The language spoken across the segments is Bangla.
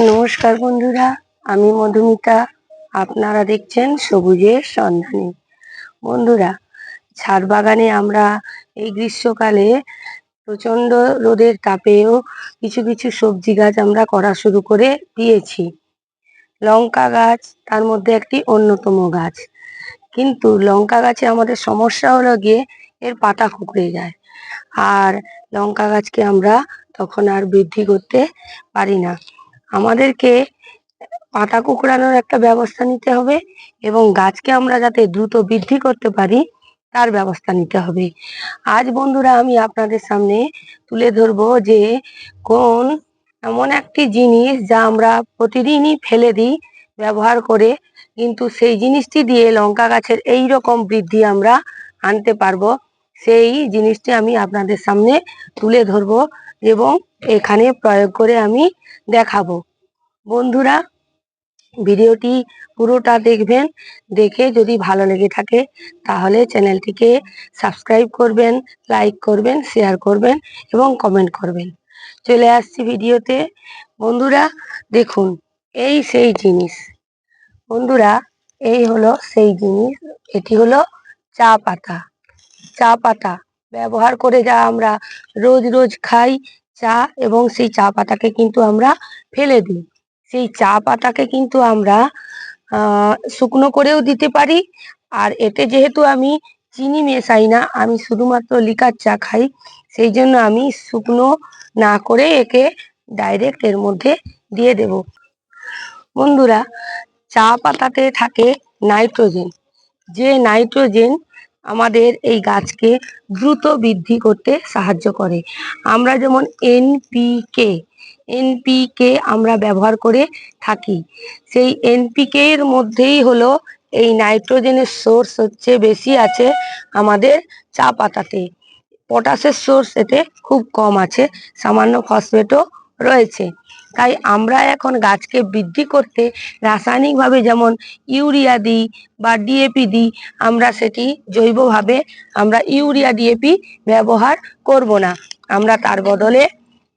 নমস্কার বন্ধুরা, আমি মধুমিতা। আপনারা দেখছেন সবুজের সন্ধানে। বন্ধুরা, ছাদ বাগানে আমরা এই গ্রীষ্মকালে প্রচণ্ড রোদের তাপেও কিছু কিছু সবজি গাছ আমরা করা শুরু করে দিয়েছি। লঙ্কা গাছ, তার মধ্যে একটি অন্যতম গাছ। কিন্তু লঙ্কা গাছে আমাদের সমস্যা হলো গিয়ে এর পাতা কুকড়ে যায়। আর লঙ্কা গাছকে আমরা তখন আর বৃদ্ধি করতে পারি না। আমাদেরকে পাতা কুকড়ানোর একটা ব্যবস্থা নিতে হবে এবং গাছকে আমরা যাতে দ্রুত বৃদ্ধি করতে পারি, তার ব্যবস্থা নিতে হবে। আজ বন্ধুরা আমি আপনাদের সামনে তুলে ধরবো যে কোন এমন একটি জিনিস যা আমরা প্রতিদিনই ফেলে দিই, ব্যবহার করে, কিন্তু সেই জিনিসটি দিয়ে লঙ্কা গাছের এই রকম বৃদ্ধি আমরা আনতে পারব। সেই জিনিসটি আমি আপনাদের সামনে তুলে ধরবো এবং এখানে প্রয়োগ করে আমি দেখাবো। বন্ধুরা, ভিডিওটি পুরোটা দেখবেন, দেখে যদি ভালো লেগে থাকে তাহলে চ্যানেলটিকে সাবস্ক্রাইব করবেন, লাইক করবেন, শেয়ার করবেন এবং কমেন্ট করবেন। চলে আসছি ভিডিওতে। বন্ধুরা, দেখুন, এই সেই জিনিস। বন্ধুরা, এই হলো সেই জিনিস, এটি হলো চা পাতা। চা পাতা। ব্যবহার করে যা আমরা রোজ রোজ খাই, চা এবং সেই চা পাতাকে কিন্তু আমরা ফেলে দিই। সেই চা পাতাকে কিন্তু আমরা শুকনো করেও দিতে পারি। আর এতে যেহেতু আমি চিনি মেশাই না, আমি শুধুমাত্র লিকার চা খাই, সেই জন্য আমি শুকনো না করে একে ডাইরেক্ট এর মধ্যে দিয়ে দেব। বন্ধুরা, চা পাতাতে থাকে নাইট্রোজেন। যে নাইট্রোজেন আমাদের এই গাছকে দ্রুত বৃদ্ধি করতে সাহায্য করে। আমরা যেমন এনপিকে এনপিকে আমরা ব্যবহার করে থাকি। সেই এনপিকে এর মধ্যেই হলো এই নাইট্রোজেনের সোর্স হচ্ছে বেশি আছে আমাদের চা পাতাতে। পটাশের সোর্স এতে খুব কম আছে, সামান্য ফসফেটও রয়েছে। তাই আমরা এখন গাছকে বৃদ্ধি করতে রাসায়নিকভাবে যেমন ইউরিয়া দিই বা ডিএপি দিই, আমরা সেটি জৈবভাবে আমরা ইউরিয়া ডিএপি ব্যবহার করব না। আমরা তার বদলে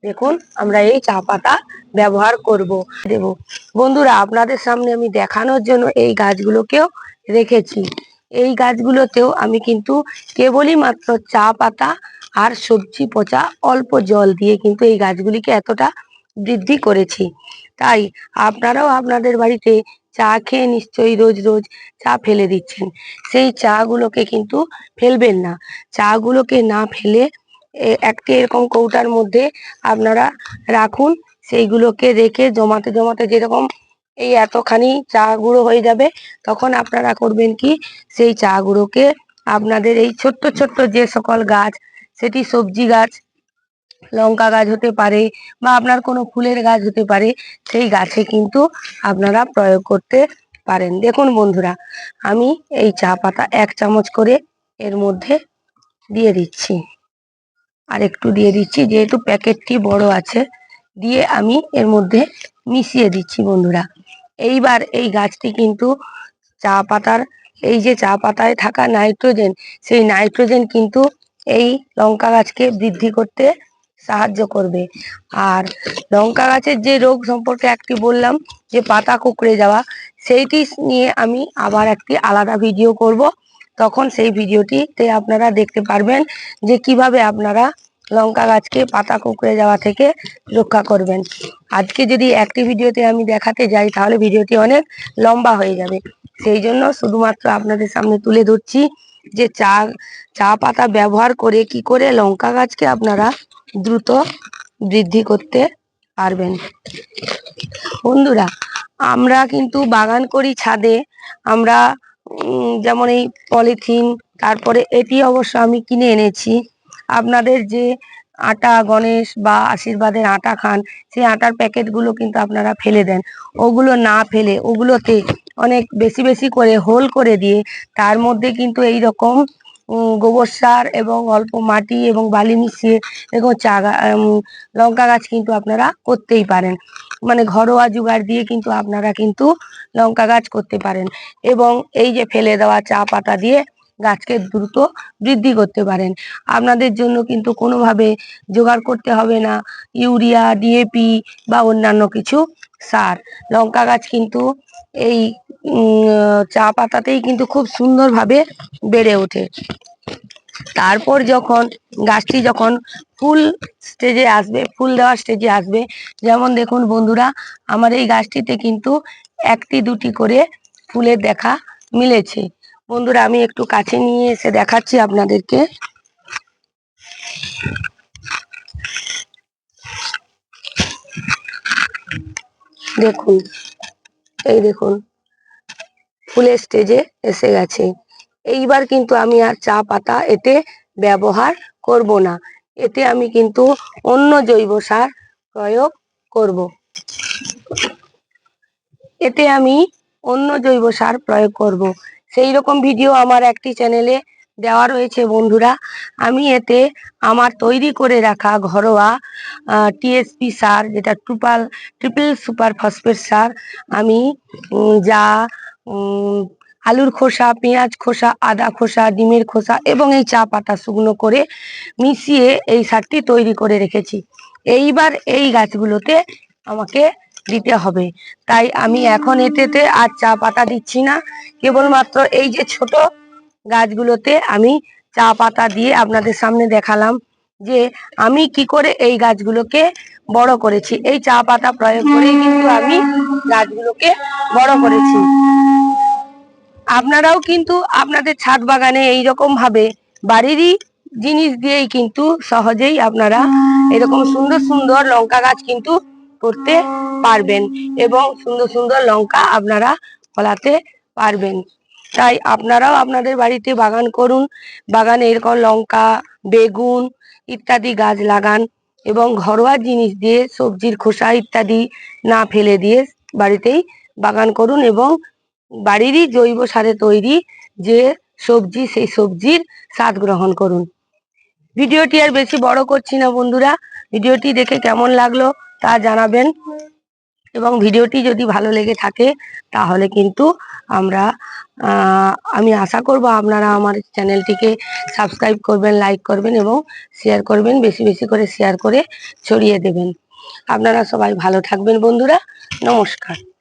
দেখুন আমরা এই চা পাতা ব্যবহার করব। দেব। বন্ধুরা, আপনাদের সামনে আমি দেখানোর জন্য এই গাছগুলোকেও রেখেছি। এই গাছগুলোতেও আমি কিন্তু কেবলই মাত্র চা পাতা আর সবজি পচা অল্প জল দিয়ে কিন্তু এই গাছগুলিকে এতটা বৃদ্ধি করেছি। তাই আপনারাও আপনাদের বাড়িতে চা খেয়ে নিশ্চয়ই রোজ রোজ চা ফেলে দিচ্ছেন। সেই চা গুলোকে কিন্তু ফেলবেন না। চা গুলোকে না ফেলে একটি এরকম কৌটার মধ্যে আপনারা রাখুন। সেইগুলোকে রেখে জমাতে জমাতে যেরকম এই এতখানি চা গুঁড়ো হয়ে যাবে, তখন আপনারা করবেন কি? সেই চা গুঁড়োকে আপনাদের এই ছোট্ট ছোট্ট যে সকল গাছ, সেটি সবজি গাছ লঙ্কা গাছ হতে পারে বা আপনার কোনো ফুলের গাছ হতে পারে, সেই গাছে কিন্তু আপনারা প্রয়োগ করতে পারেন। দেখুন বন্ধুরা, আমি এই চা পাতা এক চামচ করে এর মধ্যে দিয়ে দিচ্ছি। আর একটু দিয়ে দিচ্ছি, যেহেতু প্যাকেটটি বড় আছে, দিয়ে আমি এর মধ্যে মিশিয়ে দিচ্ছি বন্ধুরা। এইবার এই গাছটি কিন্তু চা পাতার, এই যে চা পাতায় থাকা নাইট্রোজেন, সেই নাইট্রোজেন কিন্তু এই লঙ্কা গাছকে বৃদ্ধি করতে সাহায্য করবে। আর লঙ্কা গাছের যে রোগ সম্পর্কে একটি বললাম, যে পাতা কুকড়ে যাওয়া, সেইটি নিয়ে আমি আবার একটি আলাদা ভিডিও করব। তখন সেই ভিডিওটিতে আপনারা দেখতে পারবেন যে কীভাবে আপনারা লঙ্কা গাছকে পাতা কুকড়ে যাওয়া থেকে রক্ষা করবেন। আজকে যদি একটি ভিডিওতে আমি দেখাতে যাই, তাহলে ভিডিওটি অনেক লম্বা হয়ে যাবে। সেই জন্য শুধুমাত্র আপনাদের সামনে তুলে ধরছি যে চা চা পাতা ব্যবহার করে কি করে লঙ্কা গাছকে আপনারা দ্রুত বৃদ্ধি করতে পারবেন। বন্ধুরা, আমরা কিন্তু বাগান করি ছাদে, আমরা যেমন এই পলিথিন, তারপরে এটি অবশ্য আমি কিনে এনেছি। আপনাদের যে আটা গণেশ বা আশীর্বাদের আটা খান, সেই আটার প্যাকেটগুলো কিন্তু আপনারা ফেলে দেন। ওগুলো না ফেলে ওগুলোতে অনেক বেশি বেশি করে হোল করে দিয়ে তার মধ্যে কিন্তু এই রকম গোবর সার এবং অল্প মাটি এবং বালি মিশিয়ে এরকম চা লঙ্কা গাছ কিন্তু আপনারা করতেই পারেন। মানে ঘরোয়া জোগাড় দিয়ে কিন্তু আপনারা কিন্তু লঙ্কা গাছ করতে পারেন এবং এই যে ফেলে দেওয়া চা পাতা দিয়ে গাছকে দ্রুত বৃদ্ধি করতে পারেন। আপনাদের জন্য কিন্তু কোনোভাবে জোগাড় করতে হবে না, ইউরিয়া, ডিএপি বা অন্যান্য কিছু সার। লঙ্কা গাছ কিন্তু এই চা পাতাতেই কিন্তু খুব সুন্দরভাবে বেড়ে ওঠে। তারপর যখন গাছটি যখন ফুল স্টেজে আসবে, ফুল দেওয়ার স্টেজে আসবে, যেমন দেখুন বন্ধুরা, আমার এই গাছটিতে কিন্তু একটি দুটি করে ফুলের দেখা মিলেছে। বন্ধুরা, আমি একটু কাছে নিয়ে এসে দেখাচ্ছি আপনাদেরকে। দেখুন, এই দেখুন। ফুলের স্টেজে এসে গেছে। এইবার কিন্তু আমি আর চা পাতা এতে ব্যবহার করব না। এতে আমি কিন্তু অন্য জৈব সার প্রয়োগ করব। এতে আমি অন্য জৈব সার প্রয়োগ করব। সেই রকম ভিডিও আমার একটি চ্যানেলে দেওয়া রয়েছে বন্ধুরা। আমি এতে আমার তৈরি করে রাখা ঘরোয়া টিএসপি সার, যেটা ট্রুপাল ট্রিপল সুপার ফসফেট সার, আমি যা আলুর খোসা, পেঁয়াজ খোসা, আদা খোসা, ডিমের খোসা এবং এই চা পাতা শুকনো করে মিশিয়ে এই সারটি তৈরি করে রেখেছি। এইবার এই গাছগুলোতে আমাকে দিতে হবে। তাই আমি এখন এতেতে আর চা পাতা দিচ্ছি না। কেবলমাত্র এই যে ছোট গাছগুলোতে আমি চা পাতা দিয়ে আপনাদের সামনে দেখালাম যে আমি কি করে এই গাছগুলোকে বড় করেছি। এই চা পাতা প্রয়োগ করে কিন্তু আমি গাছগুলোকে বড় করেছি। আপনারাও কিন্তু আপনাদের ছাদ বাগানে এই রকম ভাবে বাড়িরই জিনিস দিয়েই কিন্তু সহজেই আপনারা এরকম সুন্দর সুন্দর লঙ্কা গাছ কিন্তু করতে পারবেন এবং সুন্দর সুন্দর লঙ্কা আপনারা ফলাতে পারবেন। তাই আপনারাও আপনাদের বাড়িতে বাগান করুন, বাগানে এরকম লঙ্কা, বেগুন ইত্যাদি গাছ লাগান এবং ঘরোয়া জিনিস দিয়ে সবজির খোসা ইত্যাদি না ফেলে দিয়ে বাড়িতেই বাগান করুন এবং বাড়িরই জৈব সারে তৈরি যে সবজি, সেই সবজির স্বাদ গ্রহণ করুন। ভিডিওটি আর বেশি বড় করছি না বন্ধুরা। ভিডিওটি দেখে কেমন লাগল তা জানাবেন এবং ভিডিওটি যদি ভালো লেগে থাকে তাহলে কিন্তু আমরা আমি আশা করব আপনারা আমার চ্যানেলটিকে সাবস্ক্রাইব করবেন, লাইক করবেন এবং শেয়ার করবেন, বেশি বেশি করে শেয়ার করে ছড়িয়ে দেবেন। আপনারা সবাই ভালো থাকবেন বন্ধুরা। নমস্কার।